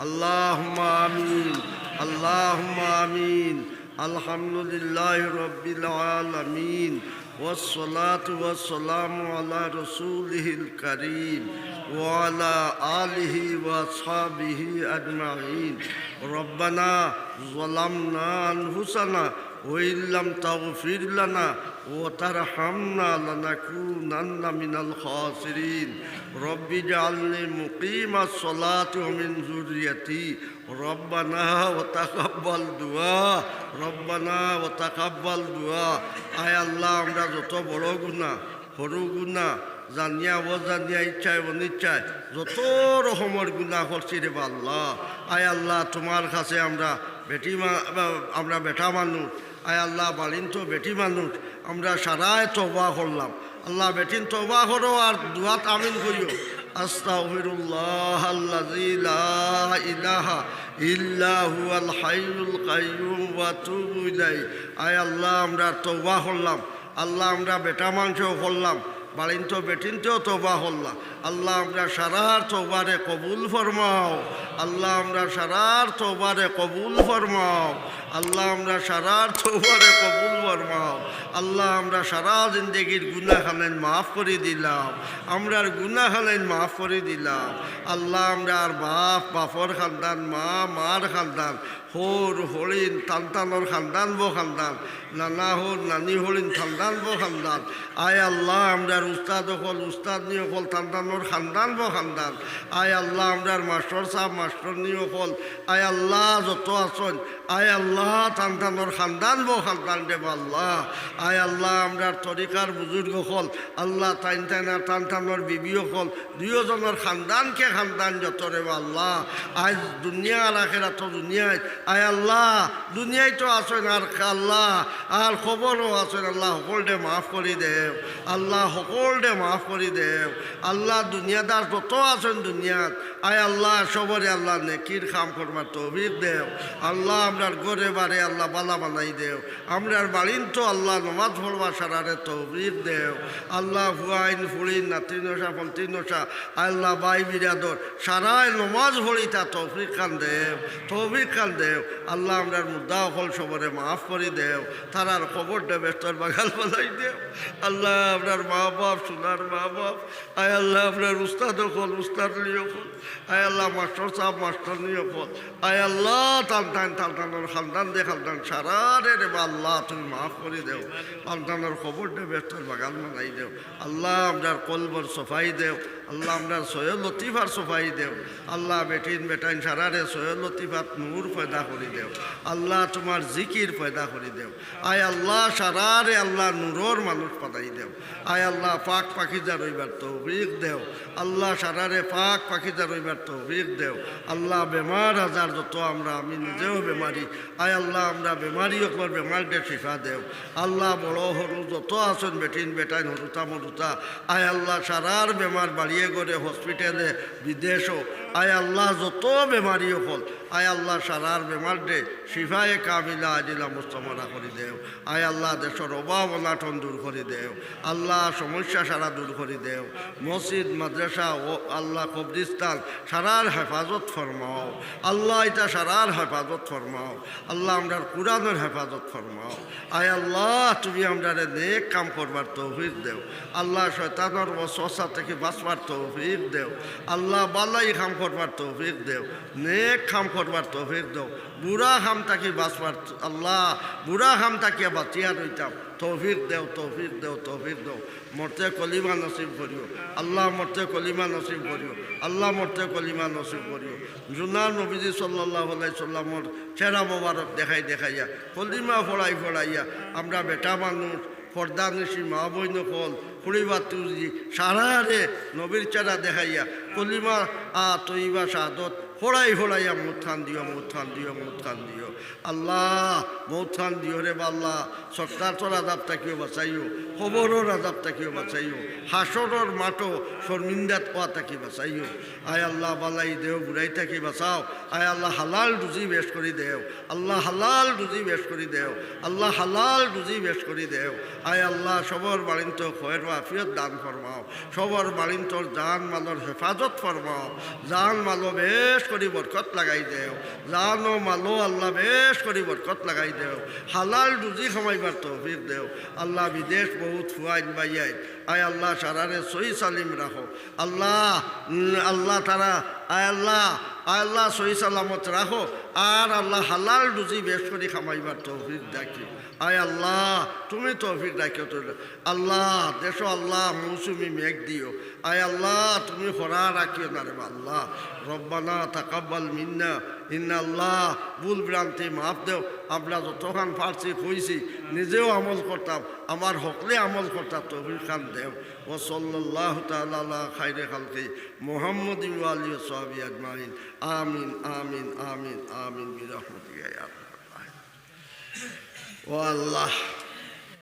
اللهم آمين. اللهم آمين. الحمد لله رب العالمين والصلاة والسلام على رسوله الكريم وعلى آله وأصحابه أجمعين ربنا ظلمنا أنفسنا وإن لم تغفر لنا وترحمنا لنكونن من الخاسرين رب اجعلني مقيم الصلاة ومن ذريتي ربنا وتقبل دعاء ربنا وتقبل دعاء আয় আল্লাহ আমরা যত বড় গুণা সৰু গুণা জানিয়া ও জানিয়া ইচ্ছায় অনিচ্ছায় যত রকমের গুণা করছি রে বা আল্লাহ আয় আল্লাহ তোমার কাছে আমরা বেটি মা- আমরা বেটা মানুষ আয় আল্লাহ বালিন তো বেটি মানুষ, আমরা সারায় তবা করলাম। আল্লাহ বেটিন তবা করো আর দুয়াত আমিন করিও। আস্তাগফিরুল্লাহ ইলাহা তুবু আয় আল্লাহ, আমরা তওবা করলাম। আল্লাহ, আমরা বেটা মাংস করলাম। বাড়িন তো বেটিন তো তবা করলাম আল্লাহ আমরা সারার তবারে কবুল ফরমাও। আল্লাহ আমরা সারার তবারে কবুল ফরমাও। আল্লাহ আমরা সারার তবারে কবুল ফরমাও। আল্লাহ আমরা সারা জিন্দগির গুনাহ খালেন মাফ করে দিলাম। আমরার গুনাহ খালেন মাফ করে দিলাম। আল্লাহ আমরা আর বাপ, বাপর খানদান, মা, মার খানদান, হোর, হরিণ, তান্তানোর খানদান বো খানদান, নানা হোর, নানি হরিণ, খানদান বো খানদান। আয় আল্লাহ আমরার উস্তাদ হল, উস্তাদ নিয়ে হল তান্তানোর খানদান বো খানদান। আয় আল্লাহ আমরার মাস্টর সাহেব, মাস্টর নিয়ে হল। আয় আল্লাহ, যত আসন আয় আল্লাহ তান্তানোর খানদান বো খানদান দেব আল্লাহ। আয় আল্লাহ আমরার তরিকার বুজুর্গ হল। আল্লাহ, তাইন তাইনার টানটানোর বিবিও হল। দুইজনের খানদানকে খানদান যত রে আল্লাহ। আজ দুনিয়া আর আখেরা তো দুনিয়ায়। আয় আল্লাহ, দুনিয়ায় তো আছেন আর আল্লাহ, আর খবরও আছেন। আল্লাহ সকলটে মাফ করে দেও আল্লাহ সকলটে মাফ করে দেও। আল্লাহ দুনিয়াদার যত আছেন দুনিয়াত আয় আল্লাহ, সবরে আল্লাহ নে নেকির কাম করবার তৌফিক দেও। আল্লাহ আমরার গরে বারে আল্লাহ বালা বানাই দেও। আমরার বাড়িন তো আল্লাহ নমাজ পড়বা সারারে তৌফিক দেও। আল্লাহ হুয়াইন ফুড়িন নাতি নশা ফন্তি নশা আল্লাহ বাই বিরাদর, সারায় নমাজ পড়ি তা তৌফিক খান দেও, তৌফিক খান দেও। আল্লাহ আমরার মুদ্দা হল সবরে মাফ করি দেও। তারার খবর দে ব্যস্তর বাগাল বানাই দেও। আল্লাহ আপনার মা বাপ সোনার মা বাপ আয় আল্লাহ আপনার উস্তাদ হল উস্তাদ নিয়ে হল আয় আল্লাহ, মাস্টার সাহেব, মাস্টার নিয়ে হল আয় আল্লাহ, টান টান টান দে, খানদান সারা রে রে বা আল্লাহ তুমি মাফ করে দেও। সন্তানের খবর দে, ব্যস্তর বাগান বানাই দেও। আল্লাহ আপনার কলবর সফাই দেও। আল্লাহ আপনার সৈয়দ লতিফার সফাই দেও। আল্লাহ বেটিন, বেটাইন সারারে সৈয়দ লতিফাত নূর পয়দা করে দেও। আল্লাহ তোমার জিকির পয়দা করে দেও। আয় আল্লাহ সারারে আল্লাহ নূরর মানুষ পাতাই দেও। আয় আল্লাহ পাক পাখিজা রইবার তৌফিক দেও। আল্লাহ সারারে পাক পাখিজা রইবার তৌফিক দেও। আল্লাহ বেমার হাজার যত আমরা, আমি নিজেও বেমারি। আয় আল্লাহ, আমরা বেমারি ওপর বেমার দে শিফা দেও। আল্লাহ বড় হরু, যত আসন বেটিন বেটাইন হরুতা মরুতা। আয় আল্লাহ, সারার বেমার বাড়িয়ে গড়ে হসপিটালে, বিদেশও। আয় আল্লাহ, যত বেমারি হল, আয় আল্লাহ, সারার বেমার দে। শিফায়ে কামিলা আজিলা মুস্তমনা করে দেও। আয় আল্লাহ, দেশের অভাব অনাটন দূর করে দেও। আল্লাহ, সমস্যা সারা দূর করে দেও। মসজিদ, মাদ্রাসা ও আল্লাহ কবরিস্তান সারার হেফাজত ফরমাও। আল্লাহ, এটা সারার হেফাজত ফরমাও। আল্লাহ, আমরার কোরআনের হেফাজত ফরমাও। আয় আল্লাহ, তুমি আমরা নেক কাম করবার তৌফিক দেও। আল্লাহ, শয়তানোর বসা থেকে বাঁচবার তৌফিক দেও। আল্লাহ, বালাই কাম করবার তৌফিক দেও। নেক কাম করবার তৌফিক দেও। বুড়া কাম তাকে বাঁচবার আল্লাহ, বুড়া কাম তাকে বাঁচিয়া রইতাম। তৌফিক দেও তৌফিক দেও তৌফিক দেও। মরতে কলিমা নসিব করিও। আল্লাহ মরতে কলিমা নসিব করিও। আল্লাহ মরতে কলিমা নসিব করিও। জুনার নবীজি সাল্লাহ সাল্লামর চেরা মোবারক দেখাই দেখাইয়া, কলিমা ফড়াই ফড়াইয়া, আমরা বেটা মানুষ, পর্দা নিশি, মা বইন ফল খুড়িবা তুজি সারারে নবীর চেরা দেখাইয়া, কলিমা আ তৈবা সাদত, ফোড়াই ফোড়াইয়া মুথান দিও মুথান দিও মুথান দিও। আল্লাহ মৌথান দিও রে আল্লাহ সরকার তোর আদাব তাকিও বাঁচাইও, খবরের আদাব তাকিও বাঁচাইও, হাসরের মাটো শর্মিন্দাত পাওয়া বাঁচাইও। আয় আল্লাহ বালাই দেও বুড়াই তাকি বাঁচাও? আয় আল্লাহ হালাল রুজি বেশ করি দেও, আল্লাহ হালাল রুজি বেশ করি দেও, আল্লাহ হালাল রুজি বেশ করি দেও। আয় আল্লাহ, সবর বাড়িন্ত খয়ের আফিয়ত দান ফরমাও, সবর বাড়িন্তর জান মালর হেফাজত ফরমাও, জান মালো বেশ করে বরকত লাগাই দেও, জানো মালো আল্লাহ বেশ করে বরকত লাগাই দেও। হালাল রুজি খামাইবার তৌফিক দেও। আল্লাহ বিদেশ বহুত ফুয়াইন বাইয়াইন আয় আল্লাহ সারারে সই সালিম রাখো। আল্লাহ আল্লাহ তারা, আয় আল্লাহ আয় আল্লাহ সই সালামত রাখো। আর আল্লাহ হালাল রুজি বেশ করে খামাইবার তৌফিক ডাকি আয় আল্লাহ, তুমি তৌফিক ডাকিও তো। আল্লাহ, দেশ আল্লাহ মৌসুমি মেঘ দিও। আয় আল্লাহ, তুমি হরা রাখিও না রে আল্লাহ রব্বানা তাকাব্বাল মিন্না। ইন্না আল্লাহ ভুল ভ্রান্তি মাফ দেও। আমরা যতক্ষণ পারছি কইছি নিজেও আমল করতাম, আমার হকলে আমল করতাম, তৌফিক খান দেও। ও সাল্লাল্লাহু তাআলা আলা খাইরে খালকি মুহাম্মদ ওয়ালি সাহাবি আজমাইন। আমিন আমিন আমিন আমিন আলামিন। ও আল্লাহ।